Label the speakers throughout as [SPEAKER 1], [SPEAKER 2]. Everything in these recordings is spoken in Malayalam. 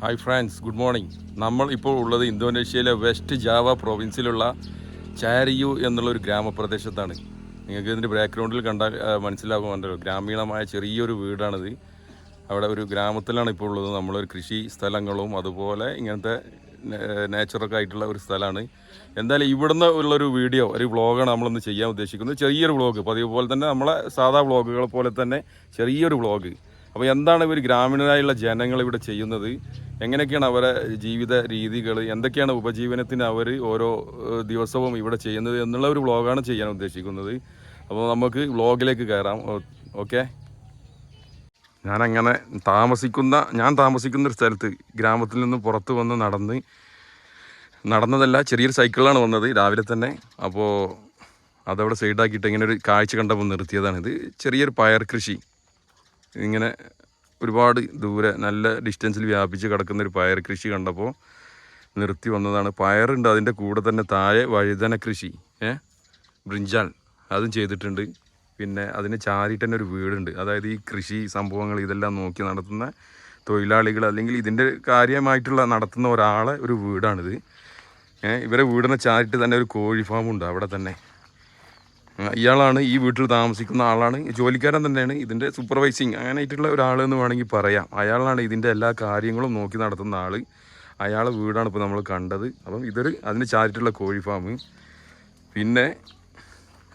[SPEAKER 1] ഹായ് ഫ്രണ്ട്സ് ഗുഡ് മോർണിംഗ് നമ്മൾ ഇപ്പോൾ ഉള്ളത് ഇന്തോനേഷ്യയിലെ വെസ്റ്റ് ജാവ പ്രൊവിൻസിലുള്ള ചാരിയു എന്നുള്ള ഒരു ഗ്രാമപ്രദേശത്താണ്. നിങ്ങൾക്ക് ഇതിന്റെ ബാക്ക്ഗ്രൗണ്ടിൽ കണ്ടാൽ മനസ്സിലാകുമല്ലോ ഗ്രാമീണമായ ചെറിയൊരു വീടാണിത്. അവിടെ ഒരു ഗ്രാമത്തിലാണ് ഇപ്പോൾ ഉള്ളത്. നമ്മളൊരു കൃഷി സ്ഥലങ്ങളും അതുപോലെ ഇങ്ങനത്തെ നേച്ചറൊക്കെ ആയിട്ടുള്ള ഒരു സ്ഥലമാണ്. എന്തായാലും ഇവിടുന്ന് ഉള്ളൊരു വീഡിയോ ഒരു വ്ളോഗാണ് നമ്മളിന്ന് ചെയ്യാൻ ഉദ്ദേശിക്കുന്നത്. ചെറിയൊരു വ്ളോഗ് പതിവ് പോലെ തന്നെ നമ്മളെ സാധാ വ്ളോഗുകളെ പോലെ തന്നെ ചെറിയൊരു വ്ളോഗ് അപ്പോൾ എന്താണ് ഇവർ ഗ്രാമീണരായുള്ള ജനങ്ങൾ ഇവിടെ ചെയ്യുന്നത്? എങ്ങനെയൊക്കെയാണ് അവരെ ജീവിത രീതികൾ എന്തൊക്കെയാണ് ഉപജീവനത്തിന് അവർ ഓരോ ദിവസവും ഇവിടെ ചെയ്യുന്നത് എന്നുള്ള ഒരു വ്ളോഗാണ് ചെയ്യാൻ ഉദ്ദേശിക്കുന്നത്. അപ്പോൾ നമുക്ക് വ്ളോഗിലേക്ക് കയറാം. ഓക്കെ? ഞാനങ്ങനെ താമസിക്കുന്ന ഞാൻ താമസിക്കുന്ന ഒരു സ്ഥലത്ത് ഗ്രാമത്തിൽ നിന്ന് പുറത്ത് വന്ന് നടന്ന് നടന്നതല്ല ചെറിയൊരു സൈക്കിളാണ് വന്നത് രാവിലെ തന്നെ. അപ്പോൾ അതവിടെ സൈഡാക്കിയിട്ട് ഇങ്ങനെ ഒരു കാഴ്ച കണ്ടപ്പോൾ നിർത്തിയതാണിത്. ചെറിയൊരു പയർ കൃഷി. ഇങ്ങനെ ഒരുപാട് ദൂരെ നല്ല ഡിസ്റ്റൻസിൽ വ്യാപിച്ച് കിടക്കുന്ന ഒരു പയർ കൃഷി കണ്ടപ്പോൾ നിർത്തി വന്നതാണ്. പയറുണ്ട് അതിന്റെ കൂടെ തന്നെ താഴെ വഴുതന കൃഷി ഏ? ബ്രിഞ്ചാൽ അതും ചെയ്തിട്ടുണ്ട്. പിന്നെ അതിന് ചാരിയിട്ട് തന്നെ ഒരു വീടുണ്ട്. അതായത് ഈ കൃഷി സംഭവങ്ങൾ ഇതെല്ലാം നോക്കി നടത്തുന്ന തൊഴിലാളികൾ അല്ലെങ്കിൽ ഇതിന്റെ കാര്യമായിട്ടുള്ള നടത്തുന്ന ഒരാളെ ഒരു വീടാണിത്. ഇവരെ വീടിനെ ചാരിട്ട് തന്നെ ഒരു കോഴി ഫാമുണ്ട് അവിടെ തന്നെ. ഇയാളാണ് ഈ വീട്ടിൽ താമസിക്കുന്ന ആളാണ്. ജോലിക്കാരൻ തന്നെയാണ് ഇതിന്റെ സൂപ്പർവൈസിങ് അങ്ങനെ ആയിട്ടുള്ള ഒരാളെന്ന് വേണമെങ്കിൽ പറയാം. അയാളാണ് ഇതിന്റെ എല്ലാ കാര്യങ്ങളും നോക്കി നടത്തുന്ന ആൾ അയാളെ വീടാണ് ഇപ്പോൾ നമ്മൾ കണ്ടത്. അപ്പം ഇതൊരു അതിന് ചാരിട്ടുള്ള കോഴി ഫാം പിന്നെ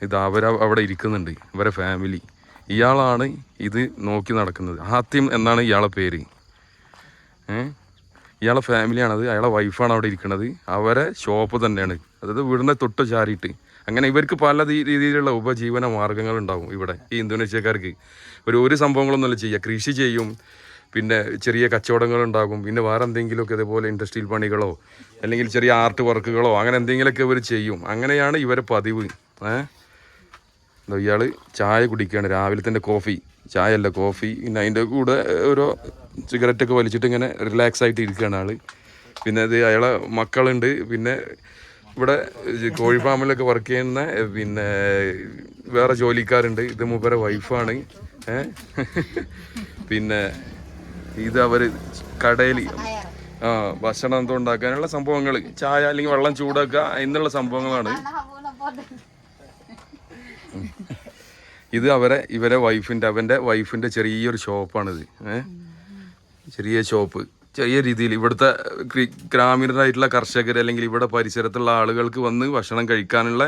[SPEAKER 1] ഇത് അവർ അവിടെ ഇരിക്കുന്നുണ്ട്. ഇവരെ ഫാമിലി ഇയാളാണ് ഇത് നോക്കി നടക്കുന്നത്. ആദ്യം എന്നാണ് ഇയാളെ പേര്? ഏ? ഇയാളെ ഫാമിലിയാണത് അയാളെ വൈഫാണ് അവിടെ ഇരിക്കുന്നത് അവരെ ഷോപ്പ് തന്നെയാണ്. അതായത് വീടിന്റെ തൊട്ട് ചാരിയിട്ട്. അങ്ങനെ ഇവർക്ക് പല രീതിയിലുള്ള ഉപജീവന മാർഗങ്ങൾ ഉണ്ടാവും ഇവിടെ ഈ ഇന്തോനേഷ്യക്കാർക്ക്. ഒരു ഒരു സംഭവങ്ങളൊന്നുമല്ല ചെയ്യുക. കൃഷി ചെയ്യും. പിന്നെ ചെറിയ കച്ചവടങ്ങൾ ഉണ്ടാകും. പിന്നെ വേറെ എന്തെങ്കിലുമൊക്കെ ഇതേപോലെ ഇൻഡസ്ട്രിയൽ പണികളോ അല്ലെങ്കിൽ ചെറിയ ആർട്ട് വർക്കുകളോ അങ്ങനെ എന്തെങ്കിലുമൊക്കെ ഇവർ ചെയ്യും. അങ്ങനെയാണ് ഇവരെ പതിവ്. ഏഹ് ഇയാൾ ചായ കുടിക്കുകയാണ് രാവിലത്തെ കോഫി ചായ അല്ല കോഫി പിന്നെ അതിന്റെ കൂടെ ഓരോ സിഗരറ്റൊക്കെ വലിച്ചിട്ട് ഇങ്ങനെ റിലാക്സ് ആയിട്ട് ഇരിക്കുകയാണ് ആൾ. പിന്നെ ഇത് അയാളെ മക്കളുണ്ട്. പിന്നെ ഇവിടെ കോഴി ഫാമിലൊക്കെ വർക്ക് ചെയ്യുന്ന പിന്നെ വേറെ ജോലിക്കാരുണ്ട്. ഇത് മൂപ്പരെ വൈഫാണ് പിന്നെ ഇത് അവർ കടയിൽ ആ ഭക്ഷണം എന്തോ ഉണ്ടാക്കാനുള്ള സംഭവങ്ങൾ ചായ അല്ലെങ്കിൽ വെള്ളം ചൂടാക്കുക എന്നുള്ള സംഭവങ്ങളാണ്. ഇത് അവരെ ഇവരെ വൈഫിന്റെ അവന്റെ വൈഫിന്റെ ചെറിയൊരു ഷോപ്പാണിത് ഏ? ചെറിയ ഷോപ്പ് ചെറിയ രീതിയിൽ ഇവിടുത്തെ ഗ്രി- ഗ്രാമീണരായിട്ടുള്ള കർഷകർ അല്ലെങ്കിൽ ഇവിടെ പരിസരത്തുള്ള ആളുകൾക്ക് വന്ന് ഭക്ഷണം കഴിക്കാനുള്ള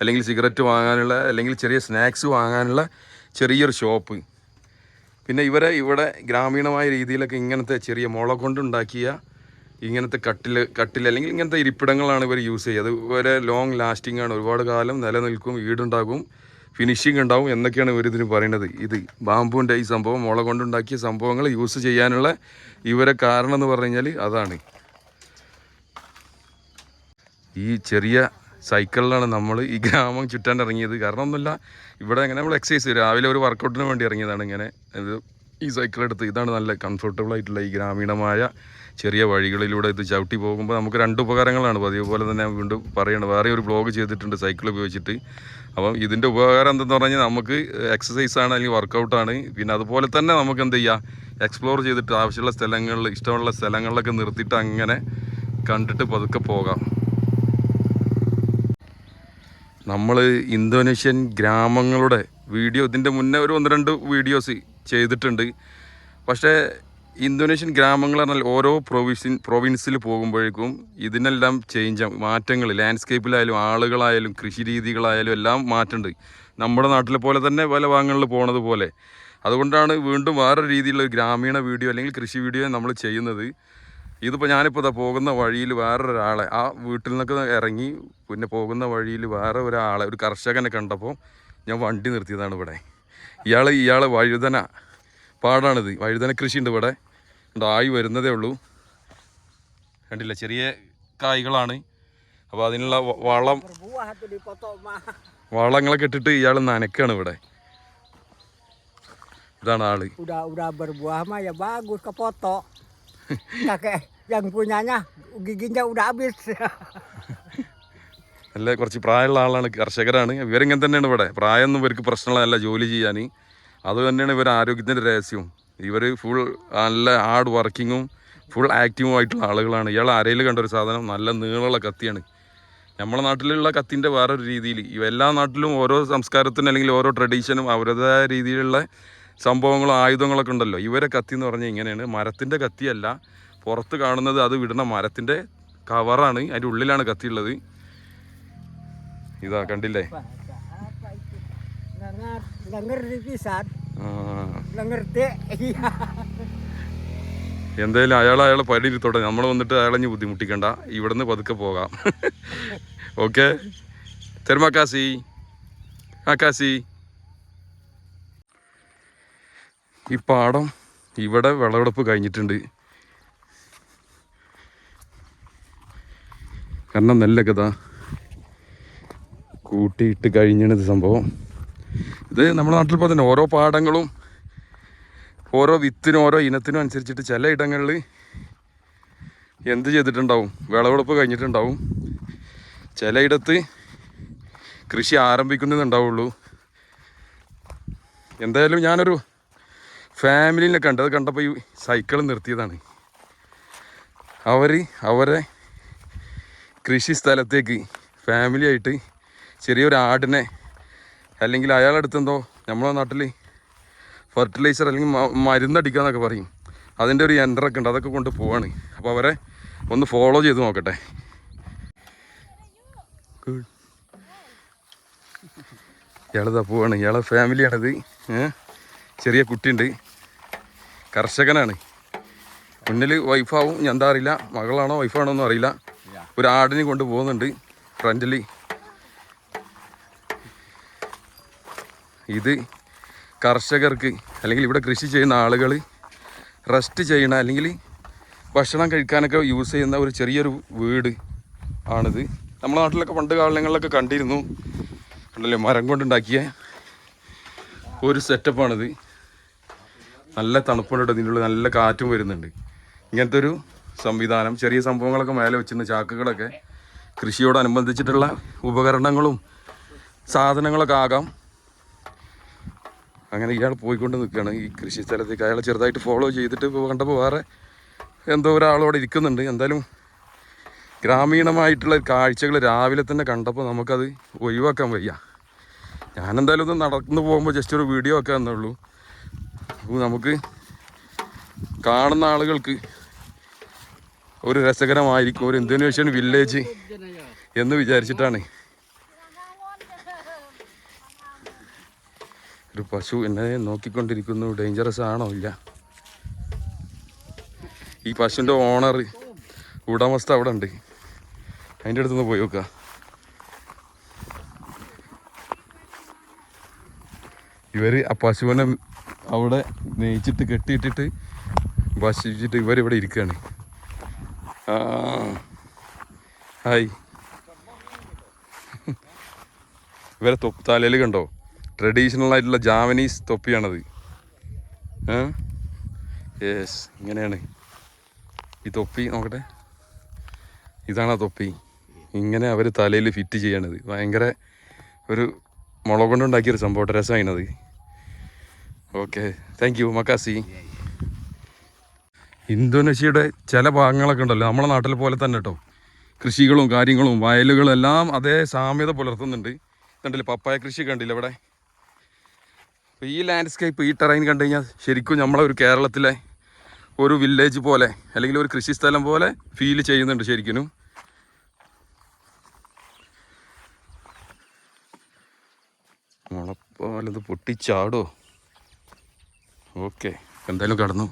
[SPEAKER 1] അല്ലെങ്കിൽ സിഗരറ്റ് വാങ്ങാനുള്ള അല്ലെങ്കിൽ ചെറിയ സ്നാക്സ് വാങ്ങാനുള്ള ചെറിയൊരു ഷോപ്പ് പിന്നെ ഇവരെ ഇവിടെ ഗ്രാമീണമായ രീതിയിലൊക്കെ ഇങ്ങനത്തെ ചെറിയ മുള കൊണ്ടുണ്ടാക്കിയ ഇങ്ങനത്തെ കട്ടിൽ കട്ടിൽ അല്ലെങ്കിൽ ഇങ്ങനത്തെ ഇരിപ്പിടങ്ങളാണ് ഇവർ യൂസ് ചെയ്യുക. അത് ഇവരെ ലോങ് ലാസ്റ്റിംഗ് ആണ്. ഒരുപാട് കാലം നിലനിൽക്കും വീടുണ്ടാകും. ഫിനിഷിംഗ് ഉണ്ടാവും എന്നൊക്കെയാണ് ഇവരിതിന് പറയുന്നത്. ഇത് ബാമ്പുവിന്റെ ഈ സംഭവം മുള കൊണ്ടുണ്ടാക്കിയ സംഭവങ്ങൾ യൂസ് ചെയ്യാനുള്ള ഇവരെ കാരണം എന്ന് പറഞ്ഞു കഴിഞ്ഞാൽ അതാണ്. ഈ ചെറിയ സൈക്കിളിലാണ് നമ്മൾ ഈ ഗ്രാമം ചുറ്റാൻ ഇറങ്ങിയത്. കാരണം ഒന്നുമില്ല ഇവിടെ ഇങ്ങനെ നമ്മൾ എക്സസൈസ് രാവിലെ ഒരു വർക്കൗട്ടിന് വേണ്ടി ഇറങ്ങിയതാണ് ഇങ്ങനെ. ഇത് ഈ സൈക്കിൾ എടുത്ത് ഇതാണ് നല്ല കംഫർട്ടബിൾ ആയിട്ടുള്ള ഈ ഗ്രാമീണമായ ചെറിയ വഴികളിലൂടെ ഇത് ചവിട്ടി പോകുമ്പോൾ നമുക്ക് രണ്ട് ഉപകാരങ്ങളാണ്. പതിവ് തന്നെ വീണ്ടും പറയണം. വേറെ ഒരു ബ്ലോഗ് ചെയ്തിട്ടുണ്ട് സൈക്കിൾ ഉപയോഗിച്ചിട്ട്. അപ്പം ഇതിന്റെ ഉപകാരം എന്തെന്ന് പറഞ്ഞാൽ നമുക്ക് ആണ് അല്ലെങ്കിൽ വർക്കൗട്ടാണ് പിന്നെ അതുപോലെ തന്നെ നമുക്ക് എന്ത് ചെയ്യാം? എക്സ്പ്ലോർ ചെയ്തിട്ട് ആവശ്യമുള്ള സ്ഥലങ്ങളിൽ ഇഷ്ടമുള്ള സ്ഥലങ്ങളിലൊക്കെ നിർത്തിയിട്ട് അങ്ങനെ കണ്ടിട്ട് പതുക്കെ പോകാം. നമ്മൾ ഇന്തോനേഷ്യൻ ഗ്രാമങ്ങളുടെ വീഡിയോ ഇതിന്റെ മുന്നേ ഒരു ഒന്ന് രണ്ട് വീഡിയോസ് ചെയ്തിട്ടുണ്ട്. പക്ഷേ ഇന്തോനേഷ്യൻ ഗ്രാമങ്ങൾ പറഞ്ഞാൽ ഓരോ പ്രൊവിൻസിൻ പ്രൊവിൻസിൽ പോകുമ്പോഴേക്കും ഇതിനെല്ലാം ചേഞ്ച് മാറ്റങ്ങൾ ലാൻഡ്സ്കേപ്പിലായാലും ആളുകളായാലും കൃഷി രീതികളായാലും എല്ലാം മാറ്റമുണ്ട് നമ്മുടെ നാട്ടിലെ പോലെ തന്നെ പല ഭാഗങ്ങളിൽ പോണത് പോലെ. അതുകൊണ്ടാണ് വീണ്ടും വേറെ രീതിയിലുള്ള ഗ്രാമീണ വീഡിയോ അല്ലെങ്കിൽ കൃഷി വീഡിയോ നമ്മൾ ചെയ്യുന്നത്. ഇതിപ്പോൾ ഞാനിപ്പോൾ ഇതാ പോകുന്ന വഴിയിൽ വേറൊരാളെ ആ വീട്ടിൽ നിന്നൊക്കെ ഇറങ്ങി പിന്നെ പോകുന്ന വഴിയിൽ വേറെ ഒരാളെ ഒരു കർഷകനെ കണ്ടപ്പോൾ ഞാൻ വണ്ടി നിർത്തിയതാണ് ഇവിടെ. ഇയാൾ ഇയാൾ വഴുതന പാടാണിത്. വഴുതന കൃഷി ഉണ്ട് ഇവിടെ ഉണ്ടായി വരുന്നതേ ഉള്ളൂ. കണ്ടില്ല? ചെറിയ കായ്കളാണ്. അപ്പോൾ അതിനുള്ള വളം. വളങ്ങളൊക്കെ ഇട്ടിട്ട് ഇയാൾ നനക്കാണ് ഇവിടെ. ഇതാണ്
[SPEAKER 2] ആൾ. Yang punyanya giginya udah habis.
[SPEAKER 1] നല്ല കുറച്ച് പ്രായമുള്ള ആളാണ് കർഷകരാണ്. ഇവരിങ്ങനെ തന്നെയാണ് ഇവിടെ. പ്രായമൊന്നും ഇവർക്ക് പ്രശ്നമുള്ളതല്ല ജോലി ചെയ്യാൻ. അത് തന്നെയാണ് ഇവർ ആരോഗ്യത്തിന്റെ രഹസ്യവും. ഇവർ ഫുൾ നല്ല ഹാർഡ് വർക്കിങ്ങും ഫുൾ ആക്റ്റീവായിട്ടുള്ള ആളുകളാണ്. ഇയാൾ അരയിൽ കണ്ട ഒരു സാധനം നല്ല നീളമുള്ള കത്തിയാണ്. നമ്മുടെ നാട്ടിലുള്ള കത്തിന്റെ വേറൊരു രീതിയിൽ ഇവെല്ലാ നാട്ടിലും ഓരോ സംസ്കാരത്തിനും അല്ലെങ്കിൽ ഓരോ ട്രഡീഷനും അവരുടേതായ രീതിയിലുള്ള സംഭവങ്ങളും ആയുധങ്ങളൊക്കെ ഉണ്ടല്ലോ. ഇവരെ കത്തി എന്ന് പറഞ്ഞാൽ ഇങ്ങനെയാണ്. മരത്തിന്റെ കത്തിയല്ല പുറത്ത് കാണുന്നത് അത് വിടുന്ന മരത്തിന്റെ കവറാണ് അതിന്റെ ഉള്ളിലാണ് കത്തിയുള്ളത്
[SPEAKER 2] ngerti. കണ്ടില്ലേ?
[SPEAKER 1] എന്തായാലും അയാൾ അയാളെ പരിയിരുത്തോട്ടെ നമ്മൾ വന്നിട്ട് അയാളെ ബുദ്ധിമുട്ടിക്കണ്ട. ഇവിടുന്ന് പതുക്കെ പോകാം. ഓക്കെ? തെരുമാക്കാസി ആക്കാസി ഈ പാടം ഇവിടെ വിളവെടുപ്പ് കഴിഞ്ഞിട്ടുണ്ട്. കാരണം നെല്ലൊക്കെ ഇതാ. കൂട്ടിയിട്ട് കഴിഞ്ഞത് സംഭവം. ഇത് നമ്മുടെ നാട്ടിൽ ഇപ്പോൾ തന്നെ ഓരോ പാടങ്ങളും ഓരോ വിത്തിനും ഓരോ ഇനത്തിനും അനുസരിച്ചിട്ട് ചില ഇടങ്ങളിൽ എന്ത് ചെയ്തിട്ടുണ്ടാവും? വിളവെടുപ്പ് കഴിഞ്ഞിട്ടുണ്ടാവും. ചിലയിടത്ത് കൃഷി ആരംഭിക്കുന്നതുണ്ടാവുള്ളൂ എന്തായാലും ഞാനൊരു ഫാമിലിനെ കണ്ടത് കണ്ടപ്പോൾ ഈ സൈക്കിൾ നിർത്തിയതാണ്. അവർ അവരെ കൃഷി സ്ഥലത്തേക്ക് ഫാമിലി ആയിട്ട് ചെറിയൊരു ആടിനെ അല്ലെങ്കിൽ അയാളടുത്തെന്തോ നമ്മളെ നാട്ടിൽ ഫെർട്ടിലൈസർ അല്ലെങ്കിൽ മ- മരുന്നടിക്കുക എന്നൊക്കെ പറയും. അതിന്റെ ഒരു യന്ത്രമൊക്കെ ഉണ്ട് അതൊക്കെ കൊണ്ട് പോവാണ്. അപ്പോൾ അവരെ ഒന്ന് ഫോളോ ചെയ്ത് നോക്കട്ടെ. ഗുഡ് ഇയാളിതാ പോവാണ്. ഇയാളെ ഫാമിലിയാണിത് ചെറിയ കുട്ടിയുണ്ട്. കർഷകനാണ്. മുന്നിൽ വൈഫാവും ഞാൻ എന്താ അറിയില്ല. മകളാണോ വൈഫാണോ ഒന്നും അറിയില്ല. ഒരു ആടിനെ കൊണ്ട് പോകുന്നുണ്ട്. ഫ്രണ്ടിൽ ഇത് കർഷകർക്ക് അല്ലെങ്കിൽ ഇവിടെ കൃഷി ചെയ്യുന്ന ആളുകൾ റെസ്റ്റ് ചെയ്യണ അല്ലെങ്കിൽ ഭക്ഷണം കഴിക്കാനൊക്കെ യൂസ് ചെയ്യുന്ന ഒരു ചെറിയൊരു വീട് ആണിത്. നമ്മുടെ നാട്ടിലൊക്കെ പണ്ട് കാലങ്ങളിലൊക്കെ കണ്ടിരുന്നു. കണ്ടല്ലേ? മരം കൊണ്ടുണ്ടാക്കിയ ഒരു സെറ്റപ്പാണിത് നല്ല തണുപ്പുണ്ട് ഇതിന്റെ നല്ല കാറ്റും വരുന്നുണ്ട്. ഇങ്ങനത്തെ ഒരു സംവിധാനം ചെറിയ സംഭവങ്ങളൊക്കെ മേലെ വെച്ചിരുന്ന ചാക്കുകളൊക്കെ. കൃഷിയോടനുബന്ധിച്ചിട്ടുള്ള ഉപകരണങ്ങളും സാധനങ്ങളൊക്കെ ആകാം. അങ്ങനെ ഇയാൾ പോയിക്കൊണ്ട് നിൽക്കുകയാണ്. ഈ കൃഷി സ്ഥലത്തേക്ക് അയാളെ ചെറുതായിട്ട് ഫോളോ ചെയ്തിട്ട് കണ്ടപ്പോൾ വേറെ എന്തോ ഒരാളോടെ ഇരിക്കുന്നുണ്ട്. എന്തായാലും ഗ്രാമീണമായിട്ടുള്ള കാഴ്ചകൾ രാവിലെ തന്നെ കണ്ടപ്പോൾ നമുക്കത് ഒഴിവാക്കാൻ വയ്യ. ഞാനെന്തായാലും ഒന്ന് നടന്നു പോകുമ്പോൾ ജസ്റ്റ് ഒരു വീഡിയോ ഒക്കെ എന്നുള്ളൂ അപ്പോൾ നമുക്ക് കാണുന്ന ആളുകൾക്ക് ഒരു രസകരമായിരിക്കും. ഒരു ഇന്തോനേഷ്യൻ വില്ലേജ് എന്ന് വിചാരിച്ചിട്ടാണ് ഒരു പശു എന്നെ നോക്കിക്കൊണ്ടിരിക്കുന്നു. ഡേഞ്ചറസ് ആണോ? ഇല്ല. ഈ പശുവിന്റെ ഓണർ ഉടമസ്ഥ അവിടെ ഉണ്ട്. അതിന്റെ അടുത്തുനിന്ന് പോയി നോക്കുക ഇവർ ആ പശുവിനെ അവിടെ നെയ്ച്ചിട്ട് കെട്ടിയിട്ടിട്ട് ഭക്ഷിച്ചിട്ട് ഇവരിവിടെ ഇരിക്കുകയാണ്. ഹായ് ഇവരെ തൊപ്പ് തലയിൽ കണ്ടോ? ട്രഡീഷണൽ ആയിട്ടുള്ള ജാവനീസ് തൊപ്പിയാണത്. യെസ് ഇങ്ങനെയാണ്. ഈ തൊപ്പി നോക്കട്ടെ. ഇതാണ് ആ തൊപ്പി. ഇങ്ങനെ അവർ തലയിൽ ഫിറ്റ് ചെയ്യണത്. ഭയങ്കര ഒരു മുളക് കൊണ്ടുണ്ടാക്കിയൊരു സംഭവം രസമായിനത്. Okay thank you മക്കാസി. ഇന്തോനേഷ്യയുടെ ചില ഭാഗങ്ങളൊക്കെ ഉണ്ടല്ലോ. നമ്മളെ നാട്ടിലെ പോലെ തന്നെ കേട്ടോ. കൃഷികളും കാര്യങ്ങളും വയലുകളും എല്ലാം അതേ സാമ്യത പുലർത്തുന്നുണ്ട്. കണ്ടില്ലേ പപ്പായ കൃഷി കണ്ടില്ല ഇവിടെ അപ്പോൾ ഈ ലാൻഡ്സ്കേപ്പ് ഈ ടെറൈൻ കണ്ടു കഴിഞ്ഞാൽ ശരിക്കും നമ്മളെ ഒരു കേരളത്തിലെ ഒരു വില്ലേജ് പോലെ അല്ലെങ്കിൽ ഒരു കൃഷി സ്ഥലം പോലെ ഫീൽ ചെയ്യുന്നുണ്ട് ശരിക്കും മുളപ്പാലത് പൊട്ടിച്ചാടോ? ഓക്കെ എന്തായാലും കടന്നു.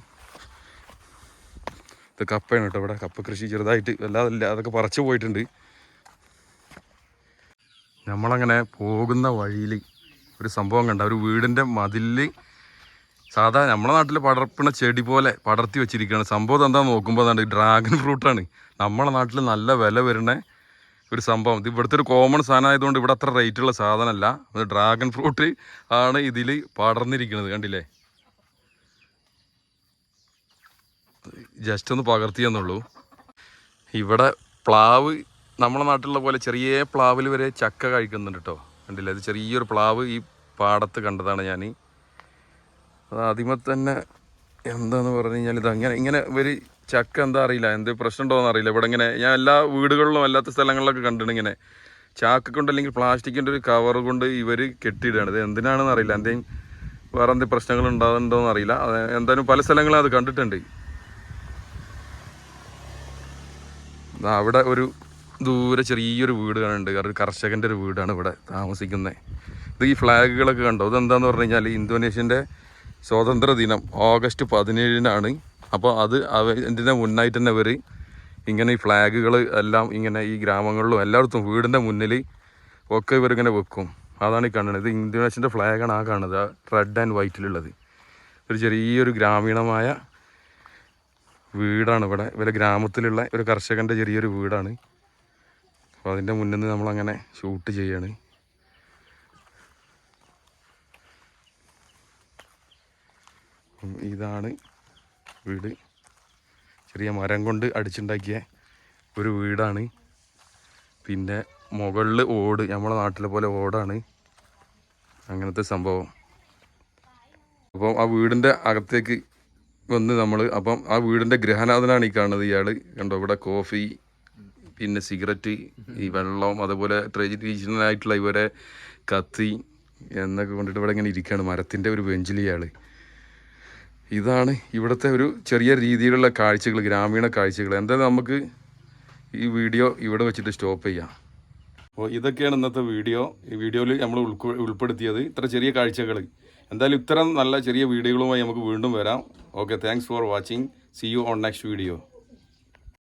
[SPEAKER 1] ഇത് കപ്പയാണ് കേട്ടോ ഇവിടെ. കപ്പ കൃഷി ചെറുതായിട്ട് അല്ലാതല്ല അതൊക്കെ പറിച്ചു പോയിട്ടുണ്ട്. നമ്മളങ്ങനെ പോകുന്ന വഴിയിൽ ഒരു സംഭവം കണ്ട. ഒരു വീടിന്റെ മതിൽ സാധാ നമ്മുടെ നാട്ടിൽ പടർപ്പണ ചെടി പോലെ പടർത്തി വെച്ചിരിക്കുകയാണ് സംഭവം എന്താ നോക്കുമ്പോൾ അതാണ് ഡ്രാഗൺ ഫ്രൂട്ടാണ് നമ്മുടെ നാട്ടിൽ നല്ല വില വരുന്ന ഒരു സംഭവം. ഇത് ഇവിടുത്തെ ഒരു കോമൺ സാധനം ആയതുകൊണ്ട് ഇവിടെ അത്ര റേറ്റുള്ള സാധനമല്ല. ഡ്രാഗൺ ഫ്രൂട്ട് ആണ് ഇതിൽ പടർന്നിരിക്കുന്നത്. കണ്ടില്ലേ? ജസ്റ്റ് ഒന്ന് പകർത്തിയെന്നുള്ളൂ ഇവിടെ പ്ലാവ് നമ്മുടെ നാട്ടിലുള്ള പോലെ ചെറിയ പ്ലാവിൽ വരെ ചക്ക കഴിക്കുന്നുണ്ട് കേട്ടോ കണ്ടില്ലേ? അത് ചെറിയൊരു പ്ലാവ് ഈ പാടത്ത് കണ്ടതാണ് ഞാൻ അത് ആദ്യമേ തന്നെ എന്താന്ന് പറഞ്ഞു കഴിഞ്ഞാൽ ഇത് അങ്ങനെ ഇങ്ങനെ ഒരു ചക്ക എന്താ അറിയില്ല എന്ത് പ്രശ്നം ഉണ്ടോയെന്ന് അറിയില്ല. ഇവിടെ ഇങ്ങനെ ഞാൻ എല്ലാ വീടുകളിലും അല്ലാത്ത സ്ഥലങ്ങളിലൊക്കെ കണ്ടിട്ടുണ്ട് ഇങ്ങനെ. ചാക്ക കൊണ്ട് അല്ലെങ്കിൽ പ്ലാസ്റ്റിക്കിന്റെ ഒരു കവർ കൊണ്ട് ഇവർ കെട്ടിയിടുകയാണ്. ഇത് എന്തിനാണെന്ന് അറിയില്ല. എന്തെങ്കിലും വേറെ എന്തെങ്കിലും പ്രശ്നങ്ങൾ ഉണ്ടാകുന്നുണ്ടോയെന്ന് അറിയില്ല. അത് എന്തായാലും പല സ്ഥലങ്ങളും അത് കണ്ടിട്ടുണ്ട്. അവിടെ ഒരു ദൂരെ ചെറിയൊരു വീട് കാണുന്നുണ്ട്. ഒരു കർഷകന്റെ ഒരു വീടാണ് ഇവിടെ താമസിക്കുന്നത്. ഇത് ഈ ഫ്ലാഗുകളൊക്കെ കണ്ടോ? ഇതെന്താന്ന് പറഞ്ഞു കഴിഞ്ഞാൽ ഇന്തോനേഷ്യന്റെ സ്വാതന്ത്ര്യ ദിനം ഓഗസ്റ്റ് പതിനേഴിനാണ്. അപ്പോൾ അത് അവ ഇതിന്റെ മുന്നായിട്ട് തന്നെ അവർ ഇങ്ങനെ ഈ ഫ്ലാഗുകൾ എല്ലാം ഇങ്ങനെ ഈ ഗ്രാമങ്ങളിലും എല്ലായിടത്തും വീടിന്റെ മുന്നിൽ ഒക്കെ ഇവരിങ്ങനെ വെക്കും. അതാണ് ഈ കാണുന്നത്. ഇത് ഇന്തോനേഷ്യന്റെ ഫ്ലാഗാണ് ആ കാണുന്നത്. റെഡ് ആൻഡ് വൈറ്റിലുള്ളത്. ഒരു ചെറിയൊരു ഗ്രാമീണമായ വീടാണ് ഇവിടെ. ഇവരെ ഗ്രാമത്തിലുള്ള ഒരു കർഷകന്റെ ചെറിയൊരു വീടാണ്. അപ്പോൾ അതിന്റെ മുന്നിൽ നിന്ന് നമ്മളങ്ങനെ ഷൂട്ട് ചെയ്യാണ്. ഇതാണ് വീട്. ചെറിയ മരം കൊണ്ട് അടിച്ചുണ്ടാക്കിയ ഒരു വീടാണ്. പിന്നെ മുകളിൽ ഓട് നമ്മളെ നാട്ടിലെ പോലെ ഓടാണ്. അങ്ങനത്തെ സംഭവം. അപ്പം ആ വീടിന്റെ അകത്തേക്ക് വന്ന് നമ്മൾ അപ്പം ആ വീടിന്റെ ഗ്രഹനാഥനാണ് ഈ കാണുന്നത് ഇയാൾ കണ്ടോ ഇവിടെ കോഫി പിന്നെ സിഗരറ്റ് ഈ വെള്ളം അതുപോലെ ട്രഡീഷണലായിട്ടുള്ള ഇവരെ കത്തി എന്നൊക്കെ കൊണ്ടിട്ട് ഇവിടെ ഇങ്ങനെ ഇരിക്കുകയാണ്. മരത്തിന്റെ ഒരു ബെഞ്ചിൽ ഇതാണ് ഇവിടുത്തെ ഒരു ചെറിയ രീതിയിലുള്ള കാഴ്ചകൾ ഗ്രാമീണ കാഴ്ചകൾ. എന്തായാലും നമുക്ക് ഈ വീഡിയോ ഇവിടെ വെച്ചിട്ട് സ്റ്റോപ്പ് ചെയ്യാം. അപ്പോൾ ഇതൊക്കെയാണ് ഇന്നത്തെ വീഡിയോ. ഈ വീഡിയോയിൽ നമ്മൾ ഉൾപ്പെടുത്തിയത് ഇത്ര ചെറിയ കാഴ്ചകൾ. എന്തായാലും ഇത്തരം നല്ല ചെറിയ വീഡിയോകളുമായി നമുക്ക് വീണ്ടും വരാം. Okay thanks for watching see you on next video